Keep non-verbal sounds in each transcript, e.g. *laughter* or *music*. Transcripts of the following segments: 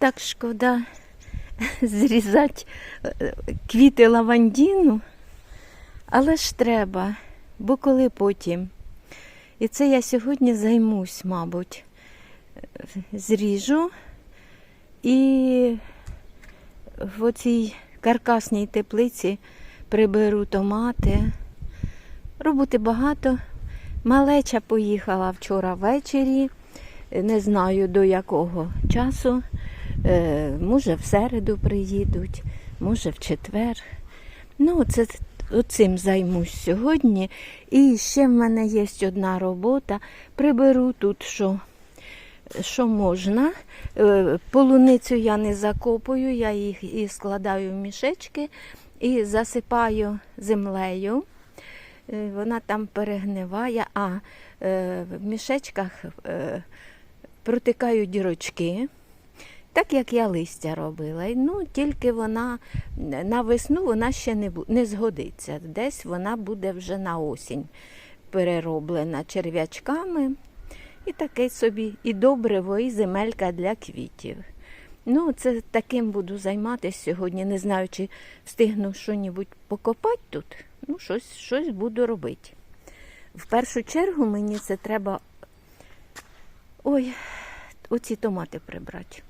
так шкода зрізати е, квіти лавандіну, але ж треба, бо коли потім. І це я сьогодні займусь, мабуть. Зріжу і в оцій каркасній теплиці приберу томати. Роботи багато. Малеча поїхала вчора ввечері, не знаю до якого часу. Е, Може, в середу приїдуть, може в четвер. Ну, це цим займусь сьогодні. І ще в мене є одна робота. Приберу тут, що, що можна. Е, Полуницю я не закопую, я їх і складаю в мішечки і засипаю землею. Е, Вона там перегниває, а в мішечках протикаю дірочки, так як я листя робила. Ну, тільки вона на весну вона ще не, не згодиться. Десь вона буде вже на осінь перероблена черв'ячками. І таке собі і добриво, і земелька для квітів. Ну, це таким буду займатися сьогодні. Не знаю, чи встигну щось покопати тут. Ну, щось, щось буду робити. В першу чергу мені це треба. Ой, оці томати прибрати.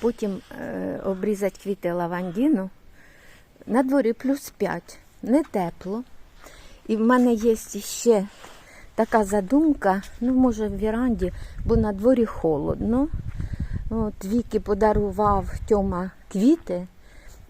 Потім е, обрізати квіти лавандіну. На дворі плюс 5, не тепло. І в мене є ще така задумка, ну, може, в віранді, бо на дворі холодно. От Віки подарував Тьома квіти,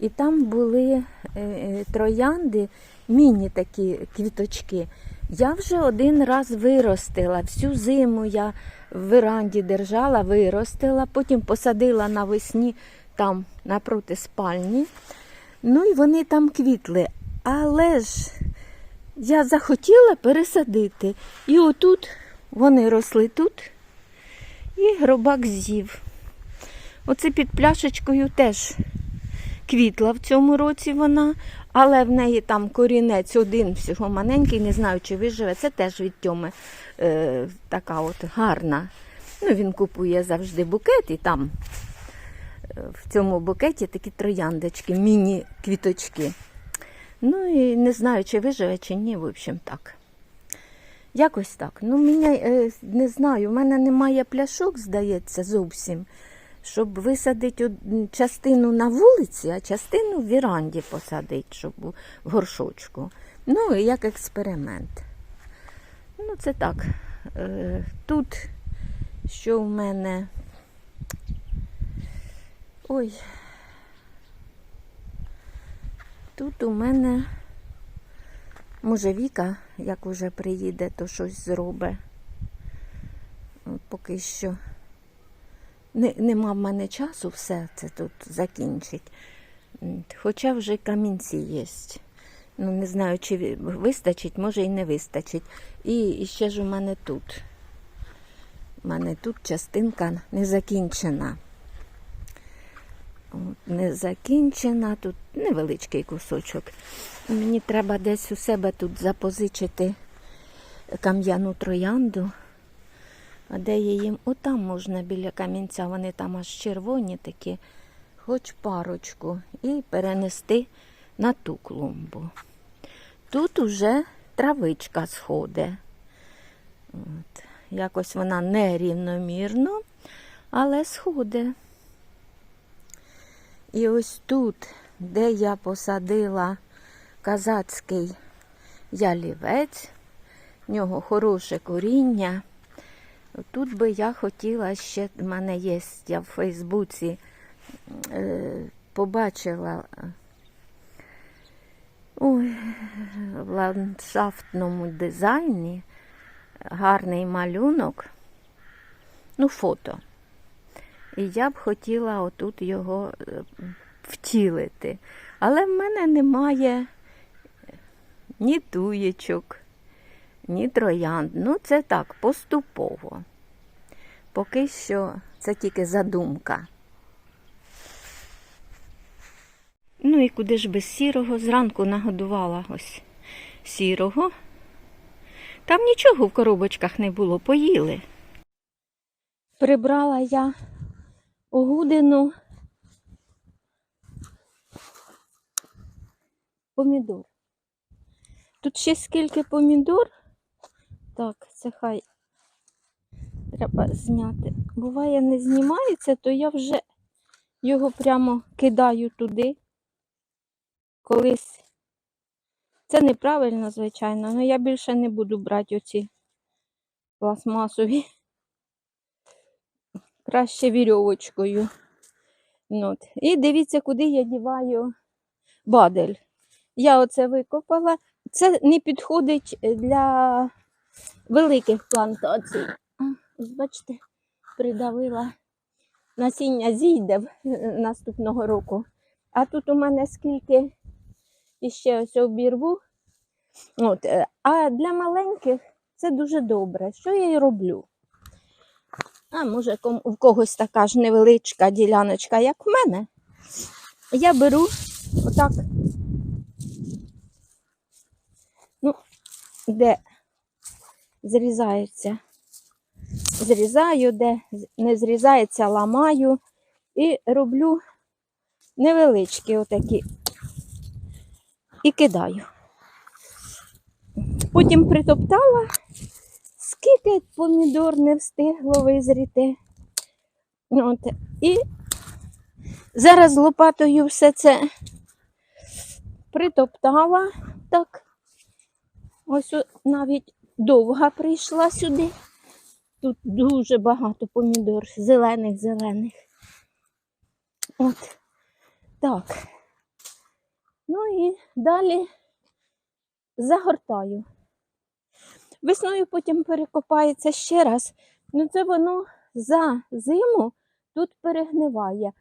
і там були е, е, троянди, міні такі квіточки. Я вже один раз виростила. Всю зиму я в веранді держала, виростила, потім посадила навесні там напроти спальні. Ну і вони там квітли. Але ж я захотіла пересадити. І отут вони росли тут, і гробак з'їв. Оце під пляшечкою теж квітла в цьому році вона, але в неї там корінець один всього маленький, не знаю, чи виживе. Це теж від Тьоми е, така от гарна. Ну, він купує завжди букет і там е, в цьому букеті такі трояндочки, міні-квіточки. Ну і не знаю, чи виживе, чи ні, в общем так. Якось так. Ну, мене, не знаю, у мене немає пляшок, здається, зовсім, щоб висадити частину на вулиці, а частину в віранді посадити, щоб в горшочку. Ну, і як експеримент. Ну, це так. Е, Тут, що в мене. Ой. Тут у мене, може, Віка, як уже приїде, то щось зробить. Поки що не, нема в мене часу все це тут закінчить. Хоча вже камінці є. Ну, не знаю, чи вистачить, може і не вистачить. І, і ще ж у мене тут. У мене тут частинка не закінчена. Не закінчена, тут невеличкий кусочок. Мені треба десь у себе тут запозичити кам'яну троянду. А де я їм? Отам можна біля камінця, вони там аж червоні такі, хоч парочку, і перенести на ту клумбу. Тут уже травичка сходить. Якось вона нерівномірно, але сходить. І ось тут, де я посадила казацький ялівець, в нього хороше коріння. Тут би я хотіла ще, в мене є, я в Фейсбуці е, побачила ой, в ландшафтному дизайні гарний малюнок, ну, фото. І я б хотіла отут його е, втілити. Але в мене немає ні туєчок, ні троянд. Ну, це так, поступово. Поки що це тільки задумка. Ну і куди ж без сірого? Зранку нагодувала ось сірого. Там нічого в коробочках не було, поїли. Прибрала я огудину помідор. Тут ще скільки помідор. Так, це хай треба зняти. Буває, не знімається, то я вже його прямо кидаю туди. Колись. Це неправильно, звичайно, але я більше не буду брати оці пластмасові. Краще вірьовочкою. Ну, От. І дивіться, куди я діваю бадель. Я оце викопала. Це не підходить для великих плантацій. Бачите, придавила насіння зійде наступного року. А тут у мене скільки іще ось обірву. От. е, А для маленьких це дуже добре. Що я і роблю? А може, у когось така ж невеличка діляночка, як в мене. Я беру отак, ну, де зрізається. Зрізаю, де не зрізається, ламаю і роблю невеличкі отакі і кидаю. Потім притоптала, скільки помідор не встигло визріти. От. І зараз лопатою все це притоптала так. Ось навіть довга прийшла сюди. Тут дуже багато помідор, зелених, зелених. От. Так. Ну і далі загортаю. Весною потім перекопається ще раз. Ну це воно за зиму тут перегниває.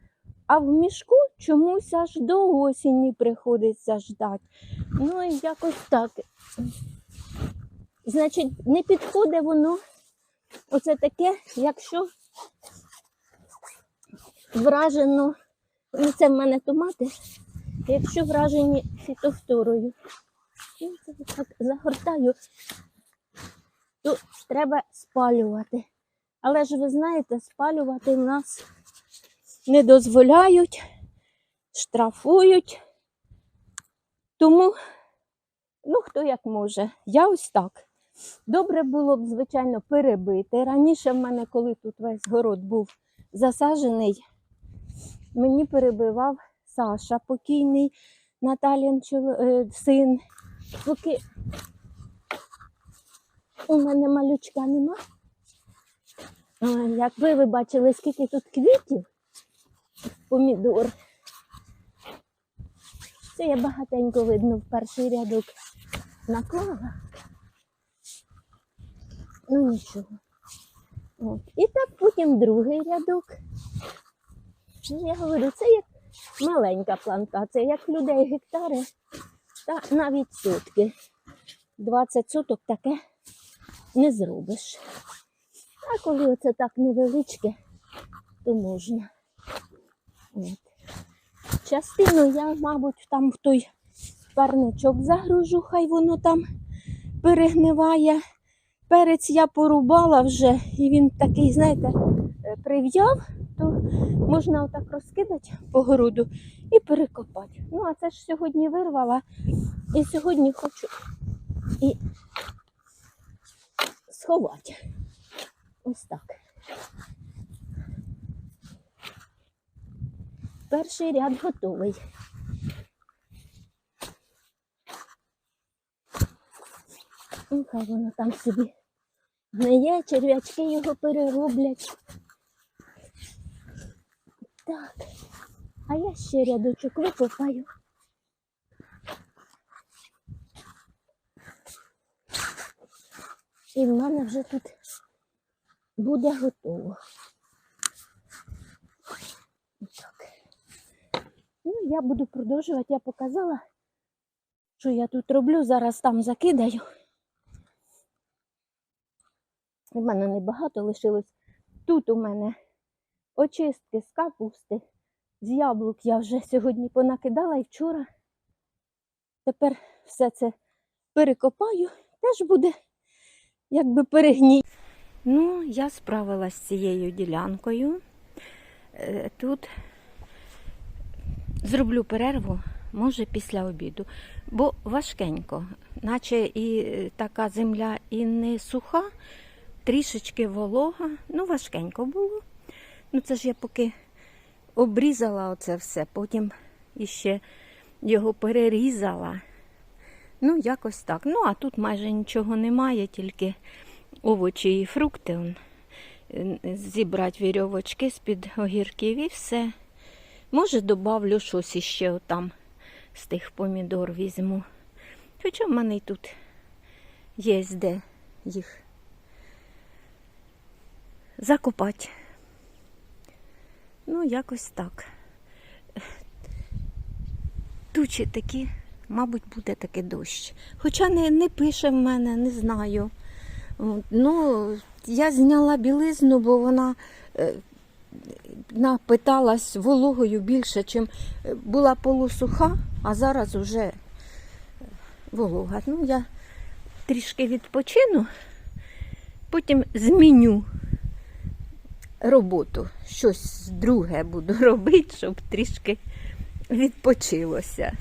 А в мішку чомусь аж до осені приходиться ждати. Ну і якось так. Значить, не підходить воно. Оце таке, якщо вражено, ну це в мене томати, якщо вражені фітофторою. Це так загортаю, то треба спалювати. Але ж ви знаєте, спалювати в нас не дозволяють, штрафують. Тому, ну хто як може, я ось так. Добре було б, звичайно, перебити. Раніше в мене, коли тут весь город був засаджений, мені перебивав Саша покійний, Наталін е, син. Поки у мене малючка нема. Якби ви бачили, скільки тут квітів, помідор. Це я багатенько видно в перший рядок наклала. Ну нічого. От. І так потім другий рядок. Ну, Я говорю, це як маленька плантація, як людей гектари, та навіть сотки. 20 соток таке не зробиш. А коли оце так невеличке, то можна. От. Частину я, мабуть, там в той парничок загружу, хай воно там перегниває. Перець я порубала вже, і він такий, знаєте, е, прив'яв, то можна отак розкидати по городу і перекопати. Ну, а це ж сьогодні вирвала. І сьогодні хочу і сховати. Ось так. Перший ряд готовий. Ну, хай воно там собі гниє, черв'ячки його перероблять. Так. А я ще рядочок викопаю. І в мене вже тут буде готово. Так. Ну, я буду продовжувати. Я показала, що я тут роблю. Зараз там закидаю. У мене небагато лишилось. Тут у мене очистки з капусти, з яблук я вже сьогодні понакидала і вчора. Тепер все це перекопаю, теж буде якби перегній. Ну, я справилась з цією ділянкою. Е, Тут зроблю перерву, може, після обіду, бо важкенько, наче і е, така земля і не суха, трішечки волога. Ну, важкенько було. Ну, це ж я поки обрізала оце все, потім іще його перерізала. Ну, якось так. Ну, а тут майже нічого немає, тільки овочі і фрукти. Зібрати вірьовочки з-під огірків і все. Може, добавлю щось іще отам з тих помідор візьму. Хоча в мене й тут є де їх закопати. Ну, якось так. Тучі такі, мабуть, буде таки дощ. Хоча не, не пише в мене, не знаю. Ну, я зняла білизну, бо вона е, напиталась вологою більше, чим е, була полусуха, а зараз вже волога. Ну, я трішки відпочину, потім зміню роботу. Щось друге буду *laughs* робити, щоб трішки відпочилося.